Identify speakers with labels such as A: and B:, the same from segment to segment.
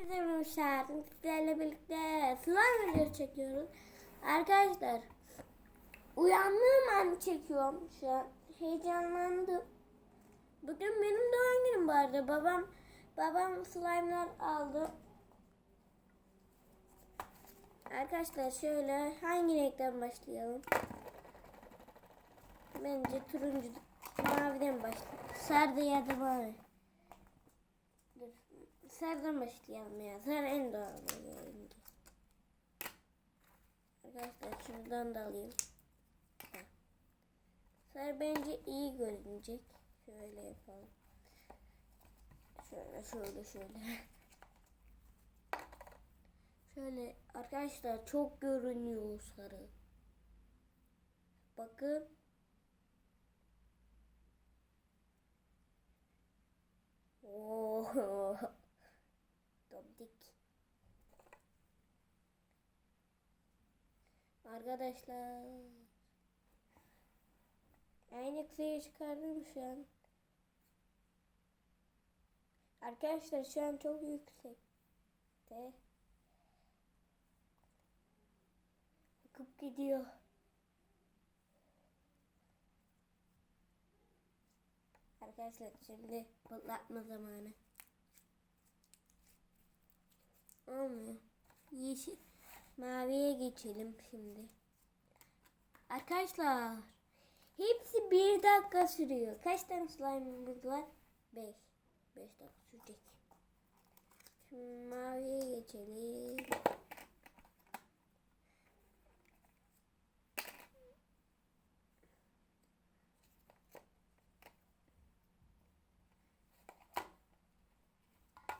A: Arkadaşlar sizlerle birlikte slime video çekiyoruz. Arkadaşlar uyandığım an çekiyorum şu an. Heyecanlandım. Bugün benim doğum günüm vardı. Babam babam slime'lar aldı. Arkadaşlar şöyle hangi renkten başlayalım? Bence turuncu maviden başlayalım. Sarı ya da mavi. Dur. Sarıdan başlayalım ya. Sarı en doğal rengi. Arkadaşlar şuradan da alayım. Sarı bence iyi görünecek. Şöyle yapalım. Şöyle şöyle şöyle. Şöyle arkadaşlar çok görünüyor sarı. Bakın. Oo. Arkadaşlar. En yükseğe çıkardım şu an. Arkadaşlar şu an çok yüksekte. Akıp gidiyor. Arkadaşlar şimdi patlatma zamanı. Olmuyor. Yeşil. Maviye geçelim şimdi. Arkadaşlar. Hepsi bir dakika sürüyor. Kaç tane slime'ımız var? Beş. Beş dakika sürecek. Şimdi maviye geçelim.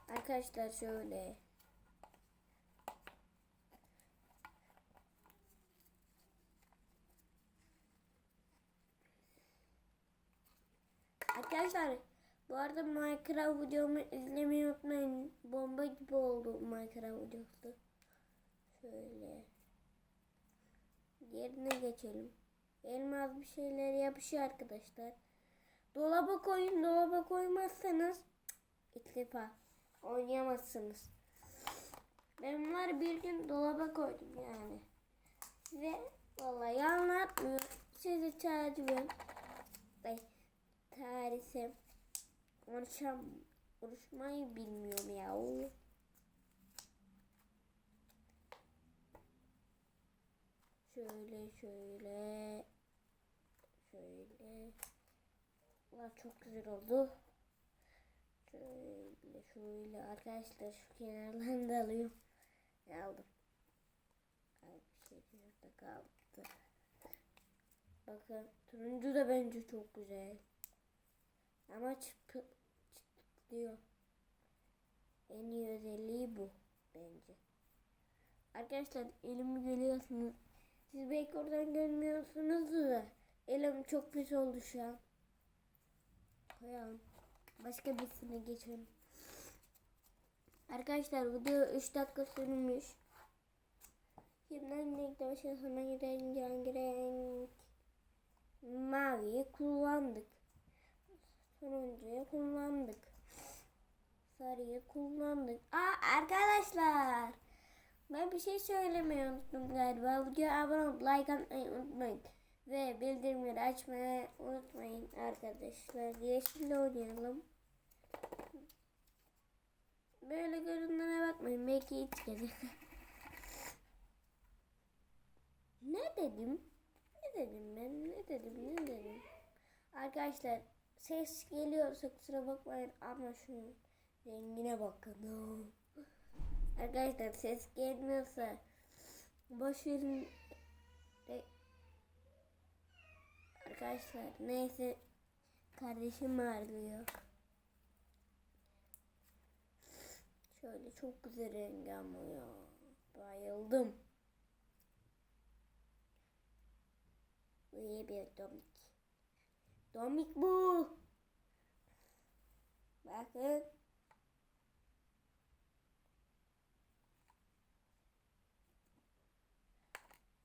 A: Arkadaşlar şöyle. Arkadaşlar bu arada Minecraft videomu izlemeyi unutmayın. Bomba gibi oldu Minecraft videosu. Şöyle. Yerine geçelim. Elmas bir şeyler yapışıyor arkadaşlar. Dolaba koyun. Dolaba koymazsanız iltifa oynayamazsınız. Ben bunları bir gün dolaba koydum yani. Ve vallahi anlatmıyor. Sizi çağırıyorum. Ay, tarihim. Konuşam, konuşmayı bilmiyorum ya. Şöyle şöyle. Şöyle. Valla çok güzel oldu. Şöyle şöyle arkadaşlar şu kenarlarını da alıyorum. Aldım. Ay bir şey şurada kaldı. Bakın turuncu da bence çok güzel. Ama çıpı çıtlıyor. En iyi özelliği bu bence. Arkadaşlar elimi görüyorsunuz. Siz belki oradan görmüyorsunuz da elim çok pis oldu şu an. Koyalım. Başka birisine geçelim. Arkadaşlar video 3 dakika sürmüş. Şimdi renkte başlasana renk hangi renk? Maviyi kullandık. Turuncuyu kullandık. Sarıyı kullandık. Aa arkadaşlar. Ben bir şey söylemeyi unuttum galiba. Videoya abone olup like atmayı unutmayın. Ve bildirimleri açmayı unutmayın arkadaşlar. Yeşille oynayalım. Böyle görünene bakmayın. Belki hiç gelir. ne dedim? Ne dedim ben? Ne dedim? Ne dedim? Arkadaşlar ses geliyorsa kusura bakmayın ama şunun rengine bakın. Arkadaşlar ses gelmiyorsa boş Arkadaşlar neyse kardeşim ağrıyor. Şöyle çok güzel rengi ama ya. Bayıldım. Bir domik. Bu. Bakın.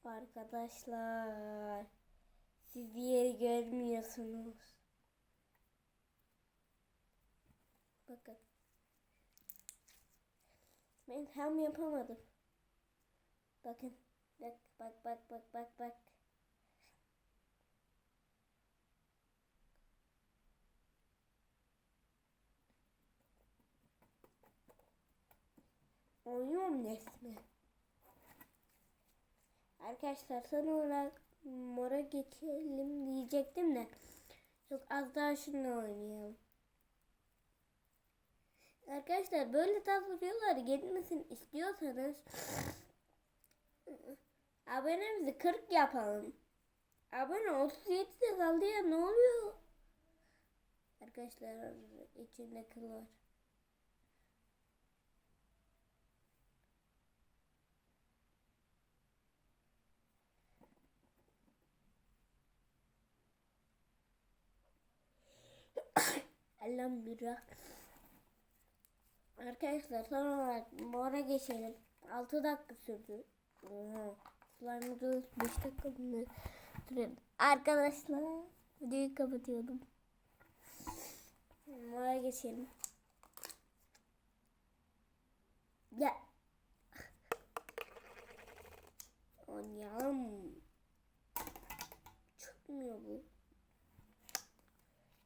A: Arkadaşlar. Siz diğeri görmüyorsunuz. Bakın. Ben tam yapamadım. Bakın. Bak bak bak bak bak bak. Oynuyorum resmi. Arkadaşlar son olarak mora geçelim diyecektim de. Çok az daha şununla oynayalım. Arkadaşlar böyle tarz videolar gelmesin istiyorsanız abonemizi 40 yapalım. Abone 37 de kaldı ya ne oluyor? Arkadaşlar içinde kıl var. Elhamdülillah. Arkadaşlar son olarak mora geçelim. 6 dakika sürdü. Sularımızı 5 dakika mı sürdü? Arkadaşlar videoyu kapatıyordum. Mora geçelim. Ya. Oynayalım. Çıkmıyor bu.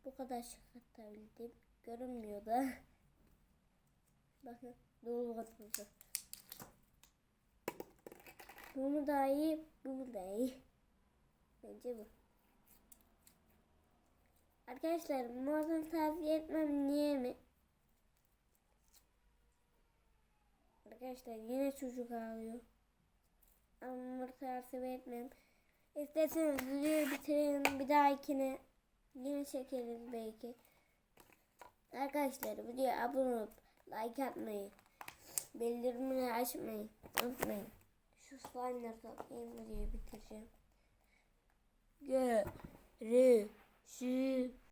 A: Bu kadar çıkartabildim. Görünmüyor da. Bakın dolu batırdı. Bu mu daha iyi? Bu mu daha iyi? Bence bu. Arkadaşlar mordan tavsiye etmem niye mi? Arkadaşlar yine çocuk ağlıyor. Ama tavsiye etmem. İsterseniz videoyu bitirelim. Bir dahakine yine çekeriz belki. Arkadaşlar videoya abone olup like atmayı, bildirimleri açmayı unutmayın. Şu slime'ları toplayayım videoyu bitireceğim. Görüşürüz.